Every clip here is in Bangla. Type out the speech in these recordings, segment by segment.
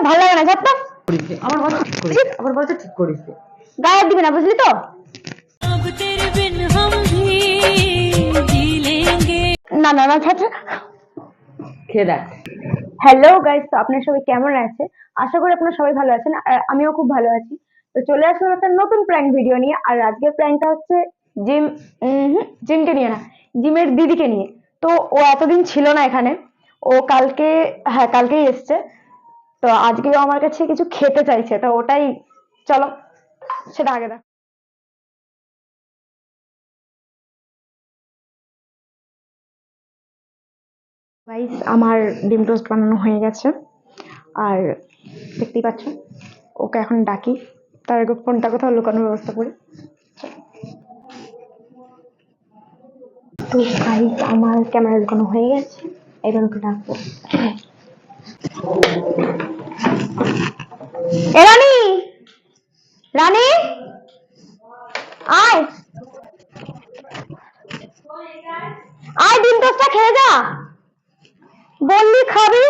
আমার ভালো লাগে না না আমার ঠিক আমার ঠিক গায়ে দিবি না বুঝলি তো? না না না ছাত্র খেয়ে দেখ। হ্যালো গাইস তো সবাই কেমন আছে? আশা করি আপনারা সবাই ভালো আছেন আর আমিও খুব ভালো আছি। তো চলে আসলাম একটা নতুন প্র্যাঙ্ক ভিডিও নিয়ে আর আজকের প্র্যাঙ্কটা হচ্ছে জিম জিমকে নিয়ে না জিমের দিদিকে নিয়ে। তো ও এতদিন ছিল না এখানে ও কালকে হ্যাঁ কালকেই এসছে। তো আজকেও আমার কাছে কিছু খেতে চাইছে, তো ওটাই চলো সেটা আগে দেখ। গাইস আমার ডিম টোস্ট বানানো হয়ে গেছে, আর দেখতেই পাচ্ছ, ওকে এখন ডাকি, তার আগে ফোনটা কোথাও লুকানোর ব্যবস্থা করি। তো গাইস আমার ক্যামেরা লুকানো হয়ে গেছে, এবার ওকে ডাকবো। এ, রানী! রানী! আয়! আয়, ডিম টোস্টটা খেয়ে যা। বললি খাবি?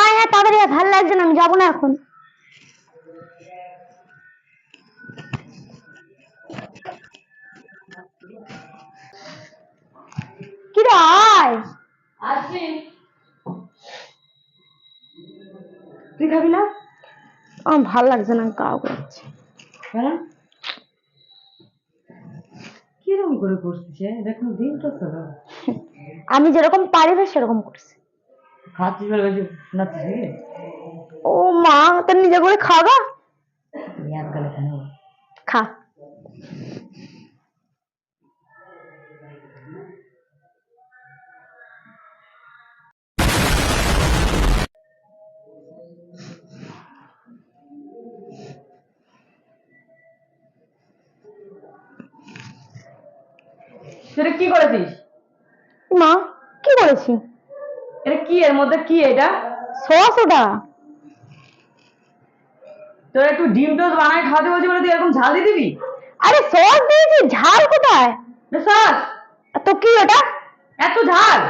আয় হ্যাঁ তাড়াতাড়ি ভালো লাগছে না, আমি যাব না এখন। কি রে আয় তুই খাবি না? আমার ভালো লাগছে না কাউ করছে কেন কীরকম করে করছিস হ্যাঁ? দেখুন দিন তো তো আমি যেরকম পারি না সেরকম করছি। খাচ্ছিস বলে বেশি শোনাচ্ছিস নাকি? ও মা তোর নিজে করে খাওয়া খা। সেটা কি করেছিস? মা কি করেছি? এটা কি এর মধ্যে কি এটা? সস ওটা তোর একটু ডিম টোস্ট বানায় খাওয়াতে বলছি বলে তুই এরকম ঝাল দিয়ে দিবি? আরে সস দিয়েছি ঝাল কোথায়? সস। তো কি ওটা এত ঝাল?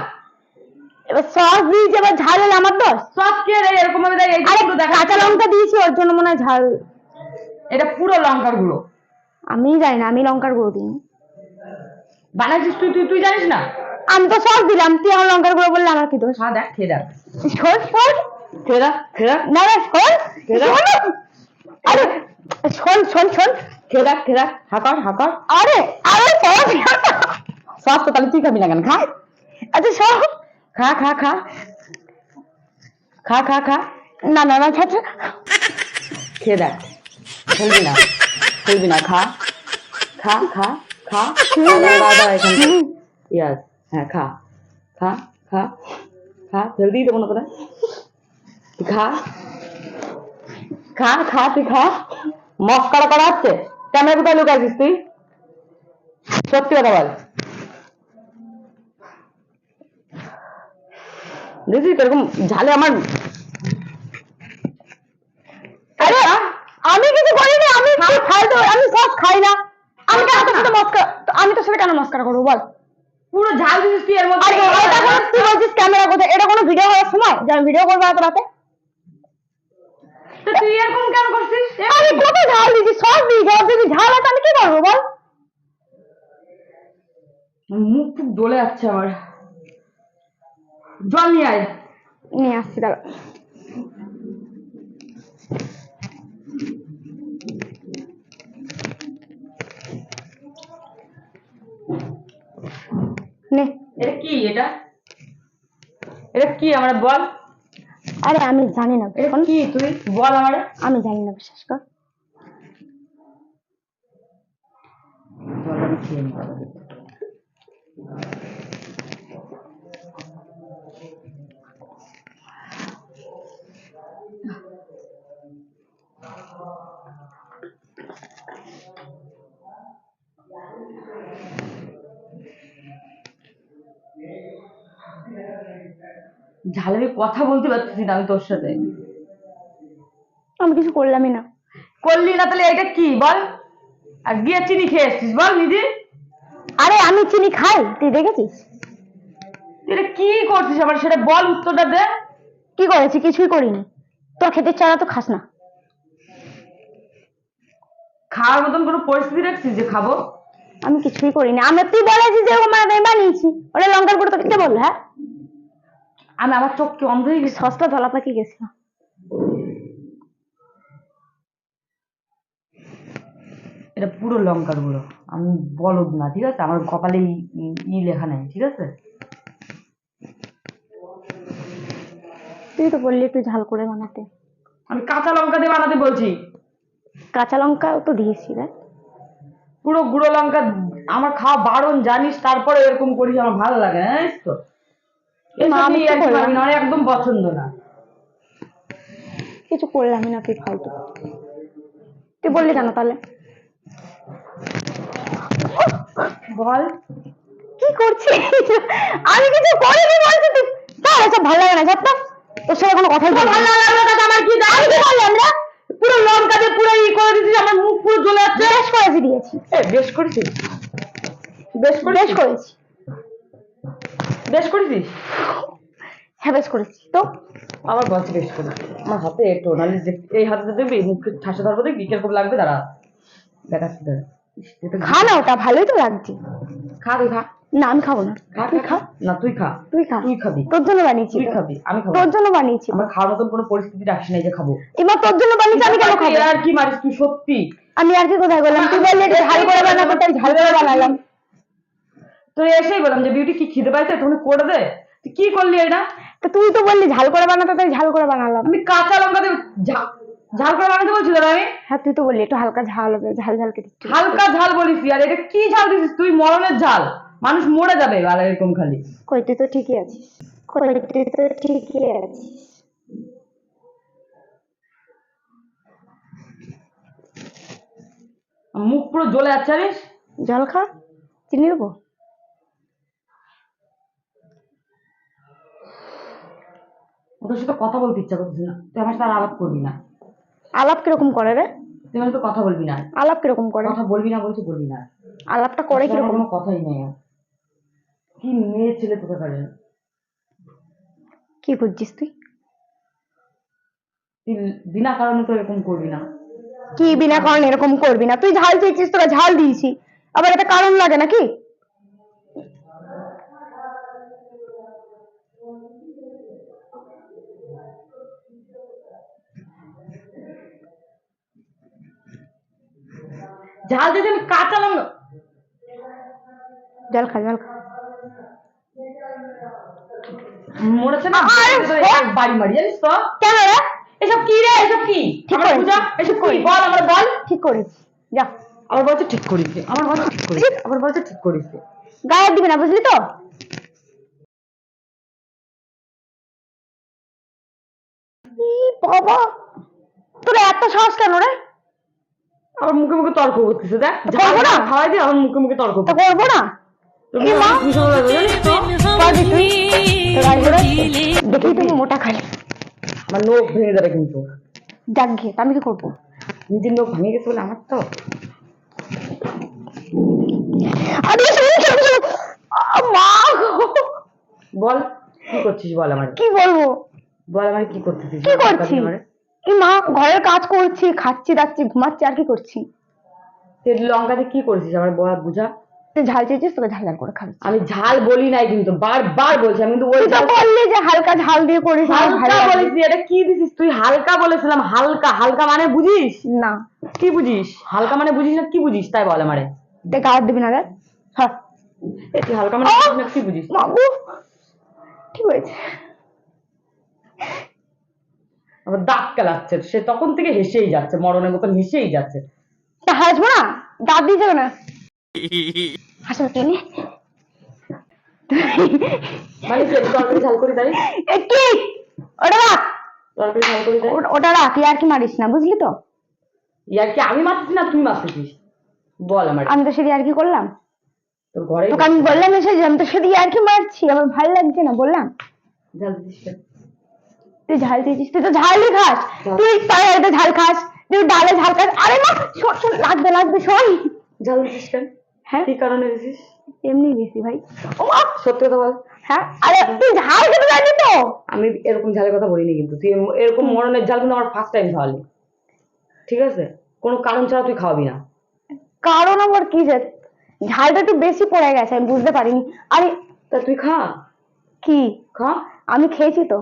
এবার সস দিয়েছি এবার ঝাল হলে আমার দোষ? সস কে রে এরকম ভাবে দেয়? আরে কাঁচা লঙ্কা দিয়েছি ওর জন্য মনে হয় ঝাল। এটা পুরো লঙ্কার গুঁড়ো। আমি জানি না আমি লঙ্কার গুঁড়ো দিই বানাইছিস তুই তুই তুই জানিস না? আমি তো সব দিলাম তুই আমার লঙ্কার গুঁড়ো বললে আমার কি দোষ? খা দেখ খেয়ে দেখ। শোন শোন খেয়ে দেখ খেয়ে দেখ। না না কেডা? আরে শোন শোন শোন। খেয়ে দেখ খেয়ে দেখ। হাকর হাকর আরে আরে সস? সস তো তাহলে তুই খাবি না কেন? খা। আচ্ছা শোন খা খা খা। খা খা খা। না না না ছাড়। খেয়ে দেখ। ফেলবি না। ফেলবি না খা। খা খা। খা দাদা এখান ইয়াস হ্যাঁ খা খা খা খা ফেল দেবো না তোরা খা খা খা তুই খা মস্কারা করা হচ্ছে ক্যামেরা কোথায় তুই সত্যি কথা বল দেখছিস এরকম ঝালে আমার আরে আমি কিছু করিনি আমি খাই তো আমি সস খাই না আমি তোর সাথে আমি তোর সাথে কেন মস্কার করব বল? পুরো ঝাল দিছিস তুই এর মধ্যে তুই বলছিস ক্যামেরা কোথায়? এটা কোনো ভিডিও করার সময়? যে আমি ভিডিও করব এত রাতে? তো তুই এরকম কেন করছিস? আমি কত ঝাল দিয়েছি সস দিয়েছি আর যদি ঝাল আছে আমি কি করব বল? মুখ খুব দোলে যাচ্ছে আমার। জল নিয়ে আয়। নিয়ে আসছি দাঁড়া। নে। এটা কি এটা? এটা কি আমার বল? আরে আমি জানি না। এটা কি তুই? বল আমার। আমি জানি না বিশ্বাস কর। জল আমি খেয়ে নিই। ঝালে আমি কথা বলতে পারতেছি না আমি তোর সাথে। আমি কিছু করলামই না। করলি না তাহলে এটা কি? বল। আর গিয়ে চিনি খেয়ে এসছিস বল নিজে। আরে আমি চিনি খাই তুই দেখেছিস? এটা কি করছিস আবার? সেটা বল উত্তরটা দে। কি করেছি? কিছুই করিনি। তোর খেতে চারা তো খাস না। খাওয়ার মতন কোনো পরিস্থিতি রাখছিস যে খাব? আমি কিছুই করিনি। আমি তুই বলেছিস যে ওরকম আমি বানিয়েছি। ওটা লঙ্কার গুঁড়ো তোকে কে বলল হ্যাঁ? আমি আমার চোখকে অন্ধ হয়ে গেছি? সস্তা ধলা পাকি গেছিল এটা পুরো লঙ্কার গুঁড়ো। আমি বলদ না ঠিক আছে? আমার কপালে ই- লেখা নেই ঠিক আছে? তুই তো বললি একটু ঝাল করে বানাতে। আমি কাঁচা লঙ্কা দিয়ে বানাতে বলছি। কাঁচা লঙ্কাও তো দিয়েছি রে। পুরো গুঁড়ো লঙ্কা আমার খাওয়া বারণ জানিস? তারপরে এরকম করিস আমার ভালো লাগে জানিস তো? আমি আর কি না, একদম পছন্দ না। কিছু করলামই না তুই ফালতু তুই বললি কেন তাহলে? বল। কি করছিস আমি কিছু করিনি বলছি তুই। তার এসব ভালো লাগে না যত তোর সাথে কোনো কথাই ভালো লাগল না আমার কি আমি কি করলাম রে? পুরো লঙ্কা দিয়ে পুরো ই করে দিছিস আমার মুখ পুরো জ্বলে যাচ্ছে। বেশ করেছি দিয়েছি। বেশ করেছিস? বেশ বেশ করেছি। বেশ করেছিস? হ্যাঁ বেশ করেছি। তো? আমার বলছে বেশ করে আমার হাতে যে- এই হাতে দেখবি মুখে ঠাসা ধরবো দেখবি কীরকম লাগবে দাঁড়া। দেখাচ্ছি দাঁড়া খা না ওটা ভালোই তো লাগছে। খা তুই খা। না আমি খাব না। খা তুই খা না তুই খা। তুই খা। তুই খাবি। তোর জন্য বানিয়েছি। তুই খাবি। আমি খাব তোর জন্য বানিয়েছি। আমার খাওয়ার মতন কোনো পরিস্থিতি রাখছি না যে খাব। এবার তোর জন্য বানিয়েছি আমি কেন খাব? আর কি মারিস তুই সত্যি? আমি আর কি কোথায় বললাম তুই বললি এটা ঝাল করে বানাবো তাই ঝাল করে বানালাম। তুই এসেই বললাম যে বিউটি কি খিদে পাইছে? তুমি করে দে। তুই কি করলি এটা? তো তুই তো বললি ঝাল করে বানাতে তাই ঝাল করে বানালাম। আমি কাঁচা লঙ্কা দিয়ে ঝাল করে বানাতে বলছি আমি? হ্যাঁ তুই তো বললি একটু হালকা ঝাল হবে ঝাল ঝাল কেটে হালকা ঝাল বলিস আর এটা কি ঝাল দিছিস? তুই মরণের ঝাল। মানুষ মরে যাবে আর এরকম খালি। কই তুই তো ঠিকই আছিস। কই তুই তো ঠিকই আছিস। মুখ পুরো জ্বলে যাচ্ছে জানিস? জল খা চিনি দেবো? ওদের সাথে কথা বলতে ইচ্ছা করছিস না। তুই আমার সাথে আর আলাপ করবি না। আলাপ কীরকম করে রে? তুই আমার সাথে কথা বলবি না। আলাপ কীরকম করে? কথা বলবি না বলছি বলবি না। আলাপটা করে কীরকম? কোনো কথাই নেই। কি মেয়ে ছেলে তোকে কাটে কি খুঁজছিস তুই? তুই বিনা কারণে তো এরকম করবি না। কি বিনা কারণ এরকম করবি না? তুই ঝাল চেয়েছিস তোরা ঝাল দিয়েছি। আবার এটা কারণ লাগে নাকি? ঝাল দিতে আমি কাঁচা লঙ্কা। জল খা জল খা। মরেছে না? বাড়ি মারি জানিস তো? কেন রে? এসব কি রে? এসব কি? ঠিক করেছি। পূজা এসব কি? বল আমার বল। ঠিক করেছি যা। আমার বলছে ঠিক করিস আমার বলছে ঠিক করিস আমার বলছে ঠিক করিস গায়ে দিবি না বুঝলি তো? বাবা! তোর এত সাহস কেন রে? আমার মুখে মুখে তর্ক করতেছে দেখ। করব না? খাওয়াই দিয়ে আমার মুখে মুখে তর্ক করব না? তুমি মোটা আমার নোখ ভেঙে যাবে কিন্তু। যাক আমি কি করব? নিজের নোখ ভেঙে গেছে বলে আমার তো। কি করছিস বল আমার? কি বলব? বল আমার কি করতেছিস? কি করছিস? মা ঘরের কাজ করছি খাচ্ছি দাচ্ছি ঘুমাচ্ছি আর কি করছি? লঙ্কাতে কি করছিস আমার বল বুঝা? তুই ঝাল চেয়েছিস তোকে ঝাল ঝাল করে খাবি আমি ঝাল বলি নাই কিন্তু বারবার বলছি আমি কিন্তু ওই তুই তো বললি যে হালকা ঝাল দিয়ে করিস হালকা লাগে। বলেছি এটা কি দিছিস? তুই হালকা বলেছিলাম হালকা হালকা মানে বুঝিস? না। কি বুঝিস? হালকা মানে বুঝিস না কি বুঝিস? তাই বল আমারে। তুই গাছ দিবি না রে হ্যাঁ এ তুই হালকা মানে কি বুঝিস? মাগু ঠিক হয়েছে? আবার দাঁত কেলাচ্ছে সে তখন থেকে হেসেই যাচ্ছে মরণের মতন হেসেই যাচ্ছে। তা হাসবো না দাঁত দিয়ে যাবে না। হাসবো কেন মানে কি তরকারি ঝাল করে দেয়? কি? ওটা রাখ। তরকারি ঝাল করে দেয়? ওটা- রাখ আর কি মারিস না বুঝলি তো? ইয়ার কি আমি মারতেছি না তুই মারতেছিস? বল আমার। আমি তো সেদিন আর কি করলাম? তোর ঘরে তোকে আমি বললাম এসে যে আমি তো সেদিন আর কি মারছি আমার ভালো লাগছে না বললাম। ঝাল কেন? তুই ঝাল দিয়েছিস তুই তো ঝালই খাস। তুই তরকারিতে ঝাল খাস তুই ডালে ঝাল খাস। আরে মা শোন শোন লাগবে লাগবে শোন। ঝাল দিছিস কেন? হ্যাঁ? কি কারণে দিছিস এমনি দিছি ভাই। ও মা! সত্যি কথা বল। হ্যাঁ? আরে তুই ঝাল খেতে জানি তো। আমি এরকম ঝালের কথা বলিনি কিন্তু। তুই এরকম মরণের ঝাল কিন্তু আমার ফার্স্ট টাইম খাওয়ালি ঠিক আছে? কোনো কারণ ছাড়া তুই খাওয়াবি না। কারণ আমার কি যে ঝালটা একটু বেশি পড়ে গেছে আমি বুঝতে পারিনি। আরে তা তুই খা। কি? খা। আমি খেয়েছি তো।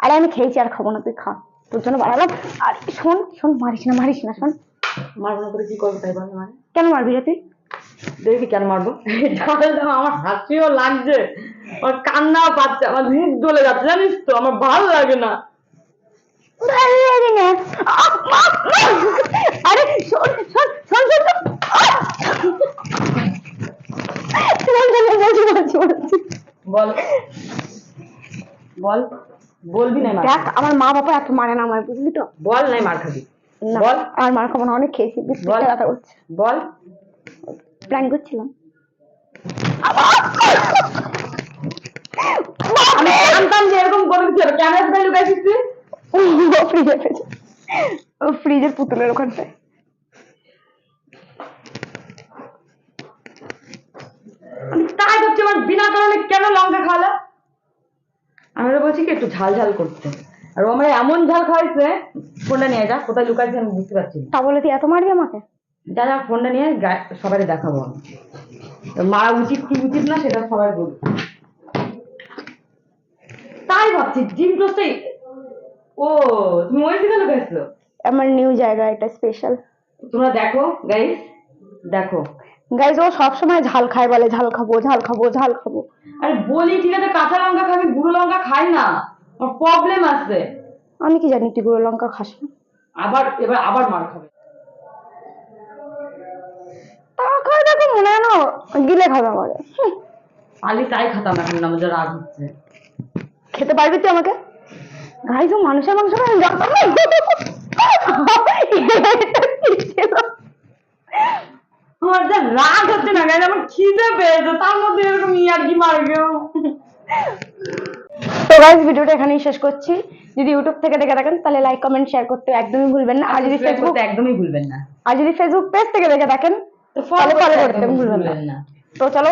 আরে আমি খেয়েছি আর খাব না তুই খা। তোর জন্য বাড়ালাম আর শোন শোন মারিস না মারিস না শোন। মারবো না করে কি করব তাই বল মানে? কেন মারবি রে তুই? দেখবি কেন মারবো? আমার হাসিও লাগছে। আমার কান্না পাচ্ছে আমার মুখ জ্বলে যাচ্ছে জানিস তো আমার ভালো লাগে না। ভালো লাগে! আরে শোন শোন শোন শোন বল। বল। বলবি না দেখ আমার মা বাবা এত মানে না আমার বুঝলি তো? বল নাই মার খাবি। বল। আমার মার খাব না অনেক খেয়েছি বল। কথা বলছি বল। প্ল্যান করছিলাম। আমি জানতাম যে এরকম করবি তুই ক্যামেরা কোথায় লুকাইছিস তুই? ফ্রিজের পেছনে ফ্রিজের পুতুলের ওখানটায়। আমি তাই ভাবছি আমার বিনা কারণে কেন লঙ্কা খাওয়ালো? আমি ওরা বলছি কি একটু ঝাল ঝাল করতে। আর ও আমার এমন ঝাল খাওয়াইছে ফোনটা নিয়ে যা কোথায় লুকাইছে আমি বুঝতে পারছি না। তা বলে তুই এত মারবি আমাকে? যা যা ফোনটা নিয়ে সবাই দেখাবো আমি। তো মারা উচিত কি উচিত না সেটা সবাই বলবে তাই ভাবছি জিম ক্লোজটাই ও তুমি ওই দিকে লুকাইছিল? আমার নিউ জায়গা এটা স্পেশাল তোমরা দেখো গাইস দেখো। গাইজ ও সবসময় ঝাল খায় বলে ঝাল খাব ঝাল খাব ঝাল খাব। আরে বলি ঠিক আছে কাঁচা লঙ্কা খাবি বুড়ো লঙ্কা খাই না। আমার প্রবলেম আছে। আমি কি জানি তুই গুঁড়ো লঙ্কা খাস না? আবার এবার আবার মার খাবে। তা খায় দেখো মনে হয় না গিলে খাবে আমাকে। আলি তাই খাতাম এখন আমার যা রাগ হচ্ছে। খেতে পারবি তুই আমাকে? গাইজ ও মানুষের মাংস খায় না। এটা কি ছিল? আমার যা রাগ হচ্ছে না গাইজ আমার খিদে পেয়েছে তার মধ্যে কি মার তো গাইস ভিডিওটা এখানেই শেষ করছি। যদি ইউটিউব থেকে দেখে থাকেন তাহলে লাইক কমেন্ট শেয়ার করতে একদমই ভুলবেন না। আর যদি ফেসবুক একদমই ভুলবেন না। আর যদি ফেসবুক পেজ থেকে দেখে থাকেন তো ফলো করতে ভুলবেন না। তো চলো